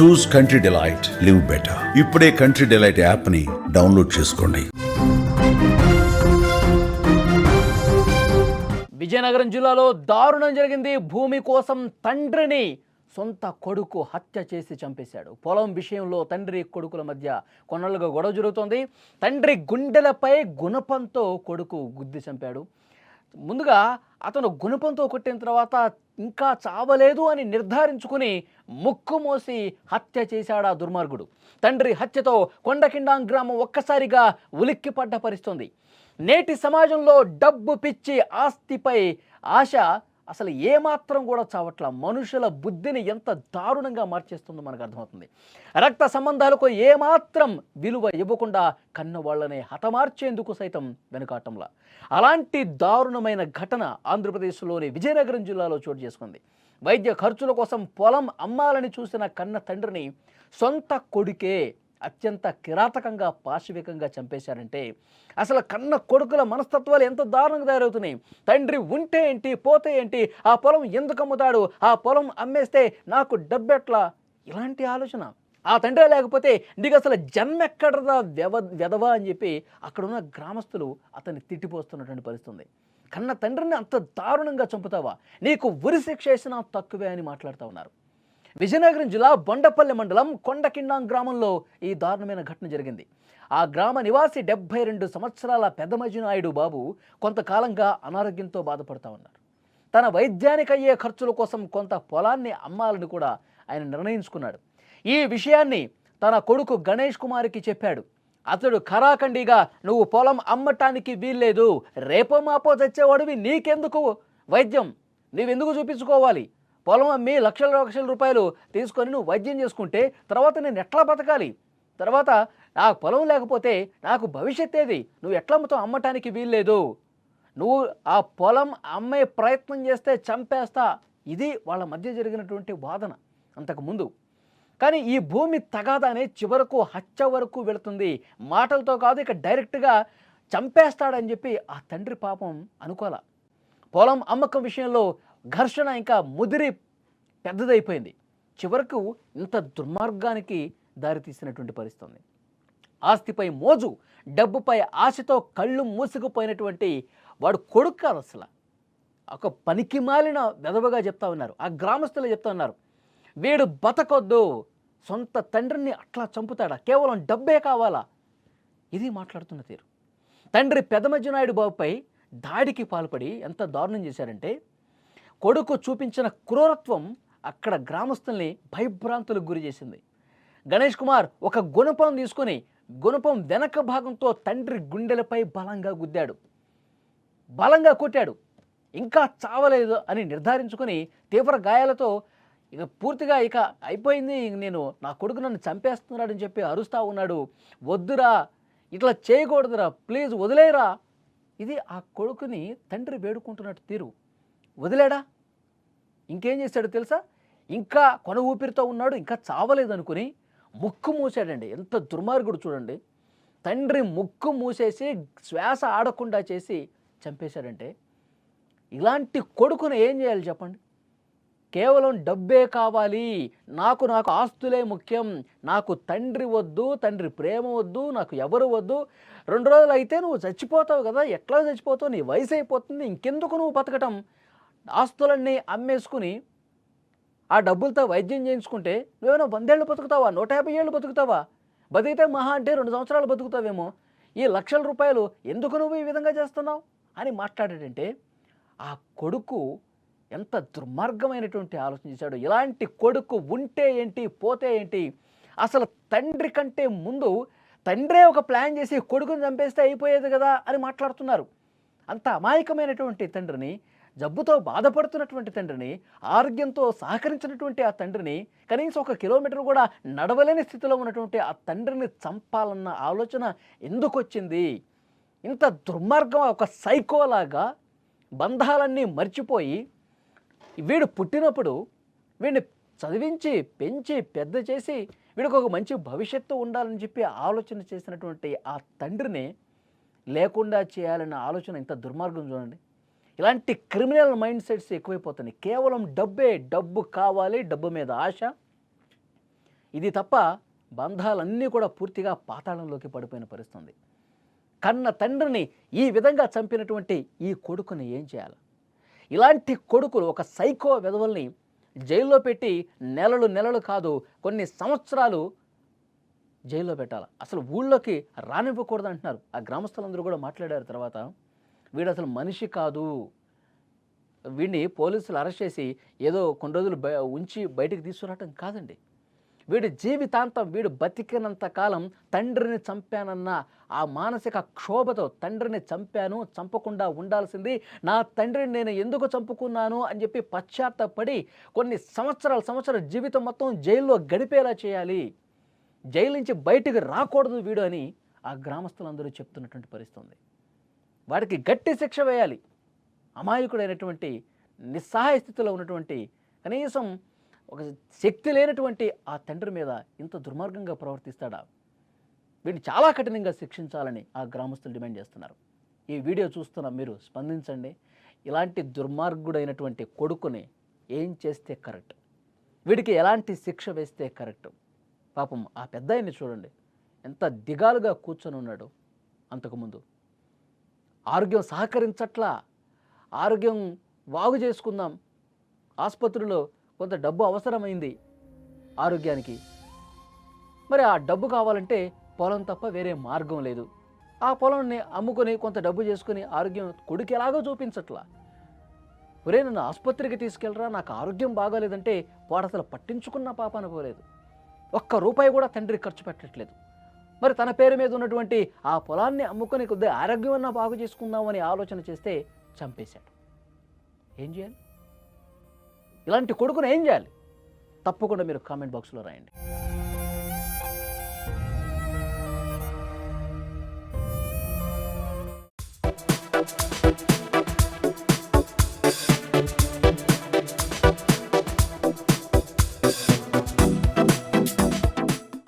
Choose country delight live better ఇప్పుడే country delight యాప్ని download చేసుకోండి. విజయనగరం జిల్లాలో దారుణం జరిగింది. భూమి కోసం తండ్రిని సొంత కొడుకు హత్య చేసి చంపేశాడు. పొలం విషయంలో తండ్రి కొడుకుల మధ్య కొన్నాళ్ళుగా గొడవ జరుగుతోంది. తండ్రి గుండెలపై గుణపంతో కొడుకు గుద్ది చంపాడు. ముందుగా అతను గుణపంతో కొట్టిన తర్వాత ఇంకా చావలేదు అని నిర్ధారించుకుని ముక్కు మోసి హత్య చేశాడా దుర్మార్గుడు. తండ్రి హత్యతో కొండకిండాం గ్రామం ఒక్కసారిగా ఉలిక్కిపడ్డ పరిస్తుంది నేటి సమాజంలో డబ్బు పిచ్చి ఆస్తిపై ఆశ అసలు ఏమాత్రం కూడా చావట్ల. మనుషుల బుద్ధిని ఎంత దారుణంగా మార్చేస్తుందో మనకు అర్థమవుతుంది. రక్త సంబంధాలకు ఏమాత్రం విలువ ఇవ్వకుండా కన్న వాళ్ళని హతమార్చేందుకు సైతం వెనుకాటంలా. అలాంటి దారుణమైన ఘటన ఆంధ్రప్రదేశ్లోని విజయనగరం జిల్లాలో చోటు చేసుకుంది. వైద్య ఖర్చుల కోసం పొలం అమ్మాలని చూసిన కన్న తండ్రిని సొంత కొడుకే అత్యంత కిరాతకంగా పాశవికంగా చంపేశారంటే అసలు కన్న కొడుకుల మనస్తత్వాలు ఎంత దారుణంగా తయారవుతున్నాయి. తండ్రి ఉంటే ఏంటి పోతే ఏంటి ఆ పొలం ఎందుకు అమ్ముతాడు ఆ పొలం అమ్మేస్తే నాకు డబ్బెట్లా ఇలాంటి ఆలోచన. ఆ తండ్రి లేకపోతే నీకు అసలు జన్మ ఎక్కడదా వ్యవ వెదవా అని చెప్పి అక్కడ ఉన్న గ్రామస్తులు అతన్ని తిట్టిపోస్తున్నటువంటి పరిస్థితి ఉంది కన్న తండ్రిని అంత దారుణంగా చంపుతావా? నీకు ఉరి శిక్ష వేసినా తక్కువే అని మాట్లాడుతూ ఉన్నారు. విజయనగరం జిల్లా బొండపల్లి మండలం కొండకిండాం గ్రామంలో ఈ దారుణమైన ఘటన జరిగింది. ఆ గ్రామ నివాసి డెబ్బై రెండు సంవత్సరాల పెద్దమజినాయుడు బాబు కొంతకాలంగా అనారోగ్యంతో బాధపడుతూ ఉన్నారు. తన వైద్యానికి అయ్యే ఖర్చుల కోసం కొంత పొలాన్ని అమ్మాలని కూడా ఆయన నిర్ణయించుకున్నాడు. ఈ విషయాన్ని తన కొడుకు గణేష్ కుమార్కి చెప్పాడు. అతడు ఖరాఖండిగా నువ్వు పొలం అమ్మటానికి వీల్లేదు. రేపో మాపో తెచ్చేవాడివి నీకెందుకు? వైద్యం నీవెందుకు చూపించుకోవాలి? పొలం అమ్మి లక్షల లక్షల రూపాయలు తీసుకొని నువ్వు వైద్యం చేసుకుంటే తర్వాత నేను ఎట్లా బతకాలి? తర్వాత నాకు పొలం లేకపోతే నాకు భవిష్యత్ ఏది? నువ్వు ఎట్లా అమ్ముతావు అమ్మటానికి వీల్లేదు. నువ్వు ఆ పొలం అమ్మే ప్రయత్నం చేస్తే చంపేస్తా. ఇది వాళ్ళ మధ్య జరిగినటువంటి వాదన అంతకుముందు. కానీ ఈ భూమి తగాదానే చివరకు హత్య వరకు వెళుతుంది. మాటలతో కాదు ఇక డైరెక్ట్గా చంపేస్తాడని చెప్పి ఆ తండ్రి పాపం అనుకోల. పొలం అమ్మకం విషయంలో ఘర్షణ ఇంకా ముదిరి పెద్దదైపోయింది. చివరకు ఇంత దుర్మార్గానికి దారితీసినటువంటి పరిస్థితి ఉంది ఆస్తిపై మోజు డబ్బుపై ఆశతో కళ్ళు మూసుకుపోయినటువంటి వాడు కొడుకు కాదు అసలు. ఒక పనికి మాలిన వెదవగా చెప్తా ఉన్నారు ఆ గ్రామస్తులు చెప్తా ఉన్నారు. వీడు బతకొద్దు సొంత తండ్రిని అట్లా చంపుతాడా? కేవలం డబ్బే కావాలా? ఇది మాట్లాడుతున్న తీరు. తండ్రి పెదమజ్జనాయుడు బాబుపై దాడికి పాల్పడి ఎంత దారుణం చేశారంటే కొడుకు చూపించిన క్రూరత్వం అక్కడ గ్రామస్తుల్ని భయభ్రాంతులకు గురి చేసింది. గణేష్ కుమార్ ఒక గుణపం తీసుకొని గుణపం వెనక భాగంతో తండ్రి గుండెలపై బలంగా గుద్దాడు. బలంగా కొట్టాడు. ఇంకా చావలేదు అని నిర్ధారించుకొని తీవ్ర గాయాలతో ఇక పూర్తిగా ఇక అయిపోయింది నేను నా కొడుకు నన్ను చంపేస్తున్నాడని చెప్పి అరుస్తూ ఉన్నాడు. వద్దురా ఇట్లా చేయకూడదురా ప్లీజ్ వదిలేరా ఇది ఆ కొడుకుని తండ్రి వేడుకుంటున్నట్టు తీరు. వదిలేడా? ఇంకేం చేశాడు తెలుసా? ఇంకా కొన ఊపిరితో ఉన్నాడు ఇంకా చావలేదనుకుని ముక్కు మూసాడండి ఎంత దుర్మార్గుడు చూడండి. తండ్రి ముక్కు మూసేసి శ్వాస ఆడకుండా చేసి చంపేశాడంటే ఇలాంటి కొడుకును ఏం చేయాలి చెప్పండి? కేవలం డబ్బే కావాలి. నాకు నాకు ఆస్తులే ముఖ్యం. నాకు తండ్రి వద్దు తండ్రి ప్రేమ వద్దు నాకు ఎవరు వద్దు. రెండు రోజులు అయితే నువ్వు చచ్చిపోతావు కదా. ఎట్లా చచ్చిపోతావు? నీ వయసు అయిపోతుంది ఇంకెందుకు నువ్వు బతకటం? ఆస్తులన్నీ అమ్మేసుకుని ఆ డబ్బులతో వైద్యం చేయించుకుంటే నువ్వేమైనా వందేళ్ళు బతుకుతావా? నూట యాభై ఏళ్ళు బతుకుతావా? బతికితే మహా అంటే రెండు సంవత్సరాలు బతుకుతావేమో. ఈ లక్షల రూపాయలు ఎందుకు నువ్వు ఈ విధంగా చేస్తున్నావు? అని మాట్లాడాడంటే ఆ కొడుకు ఎంత దుర్మార్గమైనటువంటి ఆలోచన చేశాడు. ఇలాంటి కొడుకు ఉంటే ఏంటి పోతే ఏంటి? అసలు తండ్రి కంటే ముందు తండ్రే ఒక ప్లాన్ చేసి కొడుకుని చంపేస్తే అయిపోయేది కదా అని మాట్లాడుతున్నారు. అంత అమాయకమైనటువంటి తండ్రిని జబ్బుతో బాధపడుతున్నటువంటి తండ్రిని ఆరోగ్యంతో సహకరించినటువంటి ఆ తండ్రిని కనీసం ఒక కిలోమీటర్ కూడా నడవలేని స్థితిలో ఉన్నటువంటి ఆ తండ్రిని చంపాలన్న ఆలోచన ఎందుకు వచ్చింది ఇంత దుర్మార్గం ఒక సైకోలాగా బంధాలన్నీ మర్చిపోయి వీడు పుట్టినప్పుడు వీడిని చదివించి పెంచి పెద్ద చేసి వీడికి ఒక మంచి భవిష్యత్తు ఉండాలని చెప్పి ఆలోచన చేసినటువంటి ఆ తండ్రిని లేకుండా చేయాలన్న ఆలోచన ఇంత దుర్మార్గం చూడండి. ఇలాంటి క్రిమినల్ మైండ్ సెట్స్ ఎక్కువైపోతున్నాయి. కేవలం డబ్బే డబ్బు కావాలి డబ్బు మీద ఆశ. ఇది తప్ప బంధాలన్నీ కూడా పూర్తిగా పాతాళంలోకి పడిపోయిన పరిస్థితుంది. కన్న తండ్రిని ఈ విధంగా చంపినటువంటి ఈ కొడుకుని ఏం చేయాలి? ఇలాంటి కొడుకులు ఒక సైకో విధవల్ని జైల్లో పెట్టి నెలలు నెలలు కాదు కొన్ని సంవత్సరాలు జైల్లో పెట్టాలి. అసలు ఊళ్ళోకి రానివ్వకూడదు అంటున్నారు ఆ గ్రామస్తులందరూ కూడా మాట్లాడారు తర్వాత. వీడు అసలు మనిషి కాదు. వీడిని పోలీసులు అరెస్ట్ చేసి ఏదో కొన్ని రోజులు బ ఉంచి బయటికి తీసుకురావటం కాదండి. వీడి జీవితాంతం వీడు బతికినంత కాలం తండ్రిని చంపానన్న ఆ మానసిక క్షోభతో తండ్రిని చంపాను చంపకుండా ఉండాల్సింది నా తండ్రిని నేను ఎందుకు చంపుకున్నాను అని చెప్పి పశ్చాత్తపడి కొన్ని సంవత్సరాల సంవత్సరాల జీవితం మొత్తం జైల్లో గడిపేలా చేయాలి. జైలు నుంచి బయటికి రాకూడదు వీడు అని ఆ గ్రామస్తులందరూ చెప్తున్నటువంటి పరిస్థితి ఉంది. వాడికి గట్టి శిక్ష వేయాలి. అమాయకుడైనటువంటి నిస్సహాయ స్థితిలో ఉన్నటువంటి కనీసం ఒక శక్తి లేనటువంటి ఆ తండ్రి మీద ఇంత దుర్మార్గంగా ప్రవర్తిస్తాడా? వీడిని చాలా కఠినంగా శిక్షించాలని ఆ గ్రామస్తులు డిమాండ్ చేస్తున్నారు. ఈ వీడియో చూస్తున్న మీరు స్పందించండి. ఇలాంటి దుర్మార్గుడైనటువంటి కొడుకుని ఏం చేస్తే కరెక్ట్? వీడికి ఎలాంటి శిక్ష వేస్తే కరెక్ట్? పాపం ఆ పెద్ద చూడండి. ఎంత దిగాలుగా కూర్చొని ఉన్నాడు అంతకుముందు ఆరోగ్యం సహకరించట్లా ఆరోగ్యం బాగు చేసుకుందాం ఆసుపత్రిలో కొంత డబ్బు అవసరమైంది ఆరోగ్యానికి. మరి ఆ డబ్బు కావాలంటే పొలం తప్ప వేరే మార్గం లేదు. ఆ పొలంని అమ్ముకొని కొంత డబ్బు చేసుకుని ఆరోగ్యం కొడుకు ఎలాగో చూపించట్లా. ఒరే నన్ను ఆసుపత్రికి తీసుకెళ్ళరా నాకు ఆరోగ్యం బాగాలేదంటే వాడు అసలు పట్టించుకున్న పాపాన పోలేదు ఒక్క రూపాయి కూడా తండ్రి ఖర్చు పెట్టట్లేదు. మరి తన పేరు మీద ఉన్నటువంటి ఆ పొలాన్ని అమ్ముకొని కొద్దిగా ఆరోగ్యం అన్నా బాగు చేసుకుందామని ఆలోచన చేస్తే చంపేశాడు. ఏం చేయాలి? ఇలాంటి కొడుకును ఏం చేయాలి? తప్పకుండా మీరు కామెంట్ బాక్స్లో రాయండి.